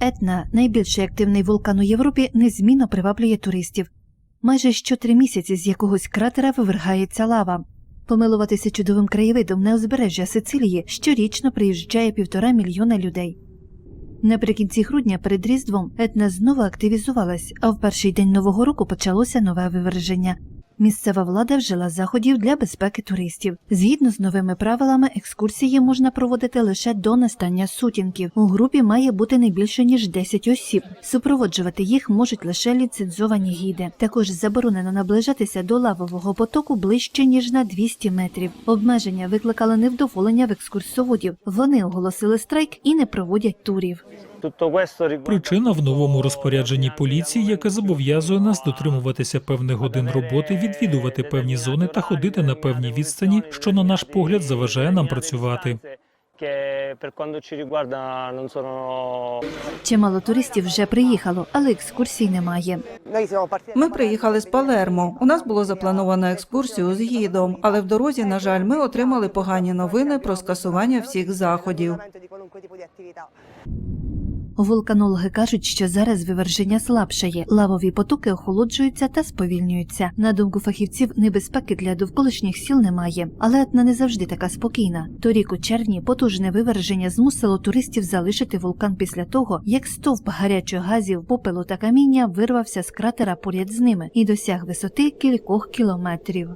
Етна, найбільший активний вулкан у Європі, незмінно приваблює туристів. Майже щотри місяці з якогось кратера вивергається лава. Помилуватися чудовим краєвидом на узбережжя Сицилії щорічно приїжджає півтора мільйона людей. Наприкінці грудня перед Різдвом Етна знову активізувалась, а в перший день нового року почалося нове виверження. Місцева влада вжила заходів для безпеки туристів. Згідно з новими правилами, екскурсії можна проводити лише до настання сутінків. У групі має бути не більше ніж 10 осіб. Супроводжувати їх можуть лише ліцензовані гіди. Також заборонено наближатися до лавового потоку ближче ніж на 200 метрів. Обмеження викликали невдоволення в екскурсоводів. Вони оголосили страйк і не проводять турів. Questo Причина в новому розпорядженні поліції, яке зобов'язує нас дотримуватися певних годин роботи, відвідувати певні зони та ходити на певній відстані, що на наш погляд заважає нам працювати. Чимало туристів вже приїхало, але екскурсій немає. Ми приїхали з Палермо. У нас було заплановано екскурсію з гідом, але в дорозі, на жаль, ми отримали погані новини про скасування всіх заходів. Вулканологи кажуть, що зараз виверження слабшає, лавові потоки охолоджуються та сповільнюються. На думку фахівців, небезпеки для довколишніх сіл немає, але Етна не завжди така спокійна. Торік у червні потужне виверження змусило туристів залишити вулкан після того, як стовп гарячих газів, попелу та каміння вирвався з кратера поряд з ними і досяг висоти кількох кілометрів.